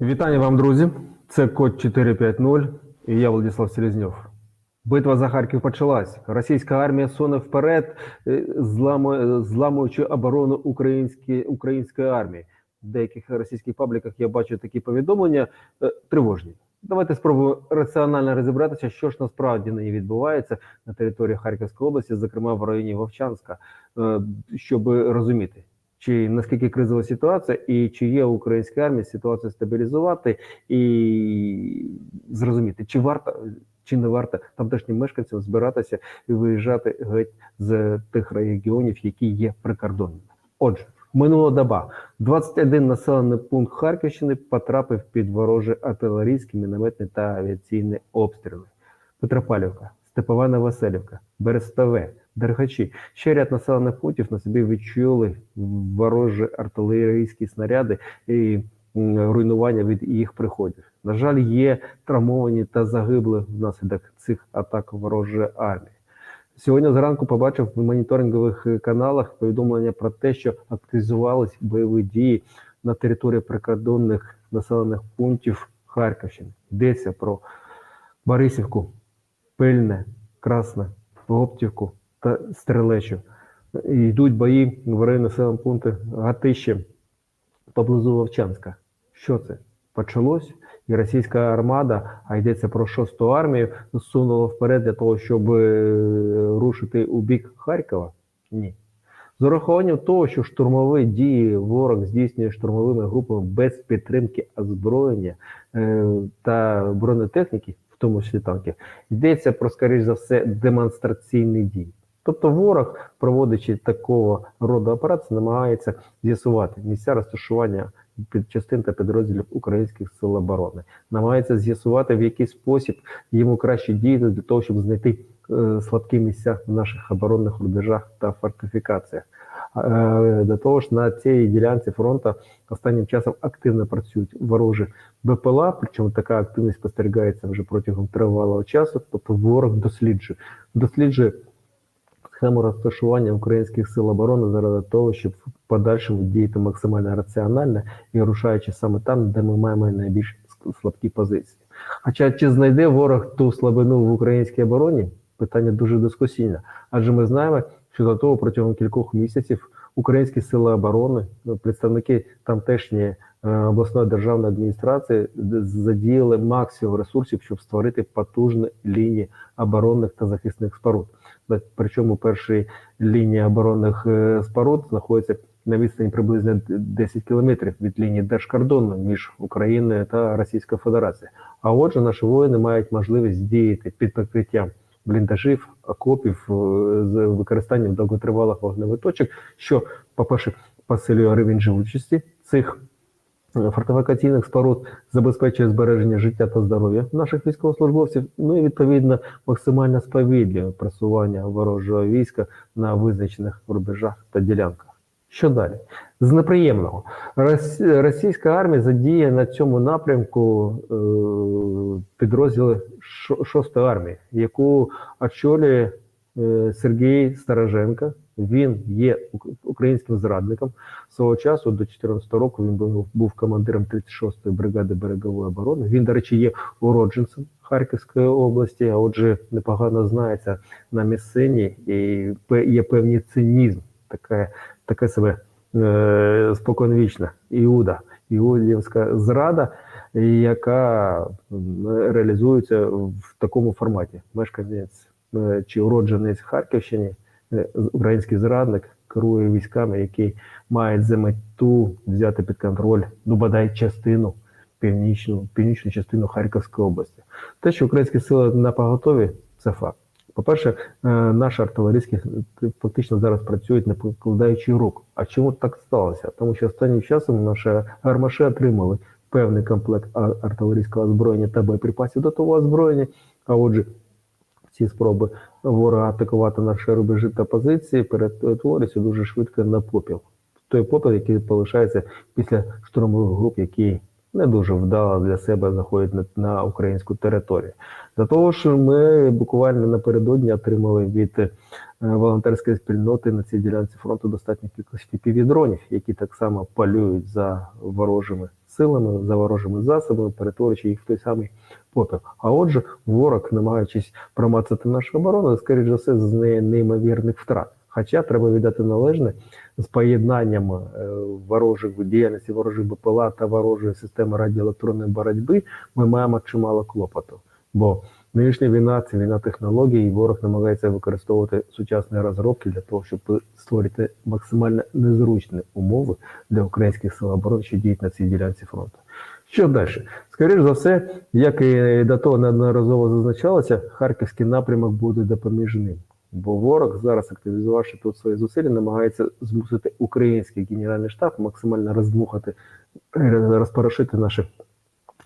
Вітання вам, друзі. Це код 450 і я Владислав Селезньов. Битва за Харків почалась. Російська армія суне вперед, е, зламуючи оборону української, української армії. В деяких російських пабліках я бачу такі повідомлення е, тривожні. Давайте спробуємо раціонально розібратися, що ж насправді нині відбувається на території Харківської області, зокрема в районі Вовчанська, е, щоб розуміти, чи наскільки кризова ситуація, і чи є у українській армії ситуацію стабілізувати і зрозуміти, чи варто чи не варто тамтешнім мешканцям збиратися і виїжджати геть з тих регіонів, які є прикордонними. Отже, минула доба. 21 населений пункт Харківщини потрапив під ворожі артилерійські, мінометні та авіаційні обстріли. Петропавлівка, Степова Новоселівка, Берестове, Дергачі. Ще ряд населених пунктів на собі відчули ворожі артилерійські снаряди і руйнування від їх приходів. На жаль, є травмовані та загибли внаслідок цих атак ворожої армії. Сьогодні зранку побачив в моніторингових каналах повідомлення про те, що активізувались бойові дії на території прикордонних населених пунктів Харківщини. Йдеться про Борисівку, Пильне, Красне, Гоптівку та Стрелечу. Йдуть бої в районі населених пунктів Гатище поблизу Вовчанська. Що це? Почалось, і російська армада, а йдеться про шосту армію, сунула вперед для того, щоб е, рушити у бік Харкова? Ні. З урахуванням того, що штурмові дії ворог здійснює штурмовими групами без підтримки озброєння е, та бронетехніки, в тому числі танків, йдеться про, скоріш за все, демонстраційні дії. Тобто ворог, проводячи такого роду операції, намагається з'ясувати місця розташування під частин та підрозділів українських сил оборони, намагається з'ясувати, в який спосіб йому краще діяти для того, щоб знайти е, слабкі місця в наших оборонних рубежах та фортифікаціях. Е, До того ж, на цій ділянці фронту останнім часом активно працюють ворожі БПЛА, причому така активність спостерігається вже протягом тривалого часу. Тобто ворог досліджує, досліджує схему розташування українських сил оборони заради того, щоб в подальшому діяти максимально раціонально і рушаючи саме там, де ми маємо найбільш слабкі позиції. Хоча чи знайде ворог ту слабину в українській обороні? Питання дуже дискусійне, адже ми знаємо, що до того протягом кількох місяців українські сили оборони, ну, представники тамтешньої е, обласної державної адміністрації задіяли максимум ресурсів, щоб створити потужні лінії оборонних та захисних споруд. Причому перші лінії оборонних е, споруд знаходяться на відстані приблизно 10 кілометрів від лінії держкордону між Україною та Російською Федерацією. А отже, наші воїни мають можливість діяти під прикриттям бліндажів, окопів е, з використанням довготривалих вогневих точок, що, по-перше, посилює рівень живучості цих фортифікаційних споруд, забезпечує збереження життя та здоров'я наших військовослужбовців. Ну і відповідно максимально сповідлює просування ворожого війська на визначених рубежах та ділянках. Що далі? З неприємного Рос- російська армія задіє на цьому напрямку е, підрозділи шо- шостої армії, яку очолює Сергій Староженко. Він є українським зрадником. Свого часу до 2014 року він був, був командиром 36-ї бригади берегової оборони. Він, до речі, є уродженцем Харківської області, а отже, непогано знається на місцині і є певний цинізм, таке, таке себе е, споконвічна Іуда, Іудівська зрада, яка реалізується в такому форматі. Мешканець е, чи уродженець Харківщини, е, український зрадник, керує військами, які мають за мету взяти під контроль, ну бодай частину північну, північну частину Харківської області. Те, що українські сили на поготові, це факт. По-перше, е, наші артилерійські фактично зараз працюють не покладаючи рук. А чому так сталося? Тому що останнім часом наші гармаші отримали певний комплект артилерійського озброєння та боєприпасів до того озброєння. А отже, ці спроби ворога атакувати наші рубежі та позиції перетворюються дуже швидко на попіл. Той попіл, який залишається після штурмових груп, які не дуже вдало для себе заходять на, на українську територію. До того ж, ми буквально напередодні отримали від е, волонтерської спільноти на цій ділянці фронту достатньо кількості півдронів, які так само полюють за ворожими силами, за ворожими засобами, перетворюючи їх в той самий попіл. А отже, ворог, намагаючись промацати нашу оборону, скоріш за все, з неї неймовірних втрат. Хоча треба віддати належне з поєднанням е, ворожих діяльності ворожих БПЛА та ворожої системи радіоелектронної боротьби, ми маємо чимало клопоту. Бо нинішня війна це війна технологій, і ворог намагається використовувати сучасні розробки для того, щоб створити максимально незручні умови для українських сил оборони, що діють на цій ділянці фронту. Що далі? Скоріше за все, як і до того неодноразово зазначалося, харківський напрямок буде допоміжним. Бо ворог зараз, активізувавши тут свої зусилля, намагається змусити український генеральний штаб максимально роздмухати, розпорошити наші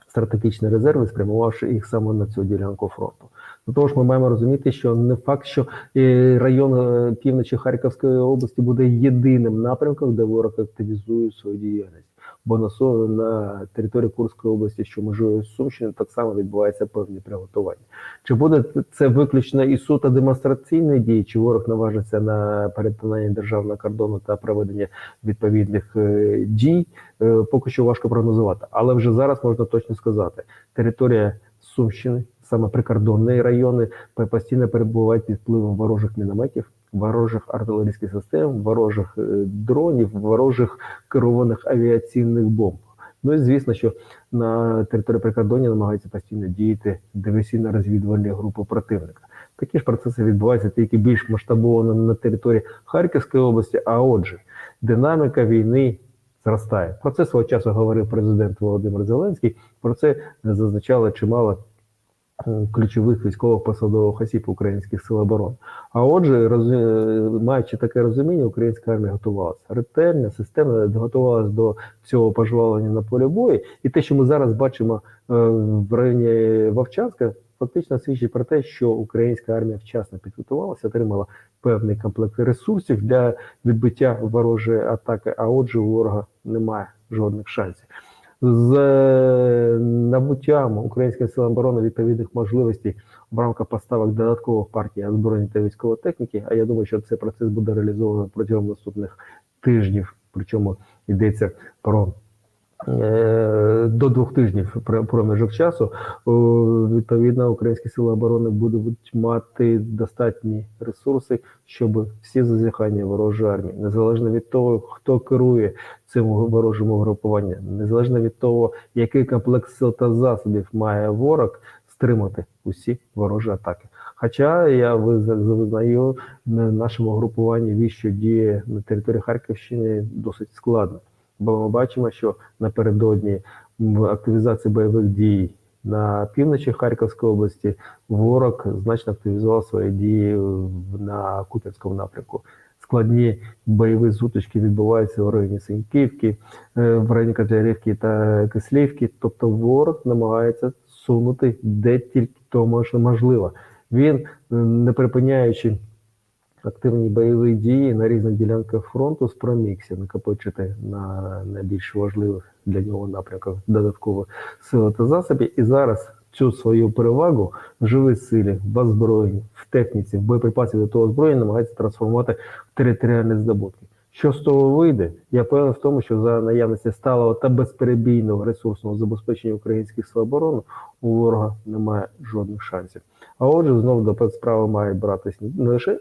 стратегічні резерви, спрямувавши їх саме на цю ділянку фронту. До того ж, ми маємо розуміти, що не факт, що е, район е, півночі Харківської області буде єдиним напрямком, де ворог активізує свою діяльність. Бо на на території Курської області, що межує з Сумщиною, так само відбуваються певні приготування. Чи буде це виключно і суто демонстраційні дії, чи ворог наважиться на перетинання державного кордону та проведення відповідних е, дій, е, поки що важко прогнозувати. Але вже зараз можна точно сказати, територія Сумщини, саме прикордонні райони, постійно перебувають під впливом ворожих мінометів, ворожих артилерійських систем, ворожих е, дронів, ворожих керованих авіаційних бомб. Ну і звісно, що на території прикордоння намагаються постійно діяти диверсійно-розвідувальні групи противника. Такі ж процеси відбуваються тільки більш масштабовано на території Харківської області. А отже, динаміка війни зростає. Про це свого часу говорив президент Володимир Зеленський. Про це зазначало чимало ключових військових посадових осіб українських сил оборони. А отже, роз... маючи таке розуміння, українська армія готувалася ретельно, системно готувалася до цього пожвавлення на полі бою. І те, що ми зараз бачимо е, в районі Вовчанська, фактично свідчить про те, що українська армія вчасно підготувалася, отримала певний комплект ресурсів для відбиття ворожої атаки. А отже, у ворога немає жодних шансів. З е, набуттям українських силам оборони відповідних можливостей в рамках поставок додаткових партій озброєння та військової техніки. А я думаю, що цей процес буде реалізовано протягом наступних тижнів. Причому йдеться про до двох тижнів пр- проміжок часу. Відповідно, українські сили оборони будуть мати достатні ресурси, щоб всі зазіхання ворожої армії, незалежно від того, хто керує цим ворожим угрупуванням, незалежно від того, який комплекс сил та засобів має ворог, стримати усі ворожі атаки. Хоча я виз- визнаю на нашому групуванні вісь, що діє на території Харківщини досить складно, бо ми бачимо, що напередодні в активізації бойових дій на півночі Харківської області ворог значно активізував свої дії на Куп'янському напрямку. Складні бойові зутички відбуваються в районі Синьківки, е, в районі Котлярівки та Кислівки. Тобто ворог намагається сунути де тільки то можливо. Він, е, не припиняючи активні бойові дії на різних ділянках фронту, спромігся накопичити на найбільш важливих для нього напрямках додатково сили та засоби. І зараз цю свою перевагу в живій силі, в озброєнні, в техніці, в боєприпасі до того озброєння намагається трансформувати в територіальні здобутки. Що з того вийде? Я певен в тому, що за наявності сталого та безперебійного ресурсного забезпечення українських сил оборони у ворога немає жодних шансів. А отже, знову до справи мають братись не лише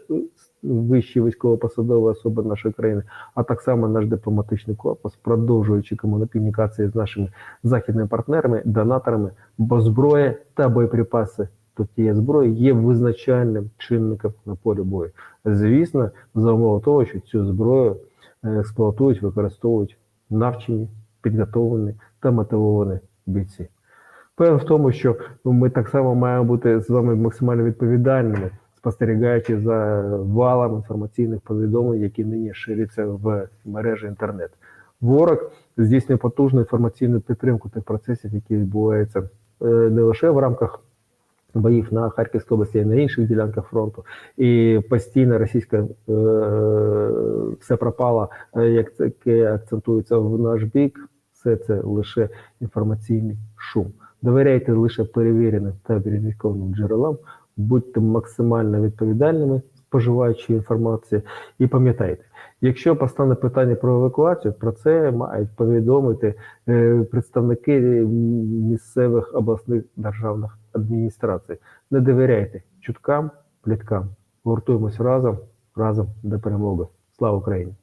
вищі військово-посадові особи нашої країни, а так само наш дипломатичний корпус, продовжуючи комунікації з нашими західними партнерами, донаторами, бо зброя та боєприпаси до тієї зброї є визначальним чинником на полі бою. Звісно, за умови того, що цю зброю е, експлуатують, використовують навчені, підготовлені та мотивовані бійці. Певен в тому, що ми так само маємо бути з вами максимально відповідальними, спостерігаючи за валом інформаційних повідомлень, які нині ширяться в мережі інтернет. Ворог здійснює потужну інформаційну підтримку тих процесів, які відбуваються е, не лише в рамках боїв на Харківській області, й на інших ділянках фронту. І постійно російська е, все пропало, е, як це акцентується в наш бік. Все це лише інформаційний шум. Довіряйте лише перевіреним та верифікованим джерелам, будьте максимально відповідальними, споживаючи інформацію. І пам'ятайте, якщо постане питання про евакуацію, про це мають повідомити е, представники місцевих обласних державних адміністрацій. Не довіряйте чуткам, пліткам. Гуртуємось разом, разом до перемоги. Слава Україні!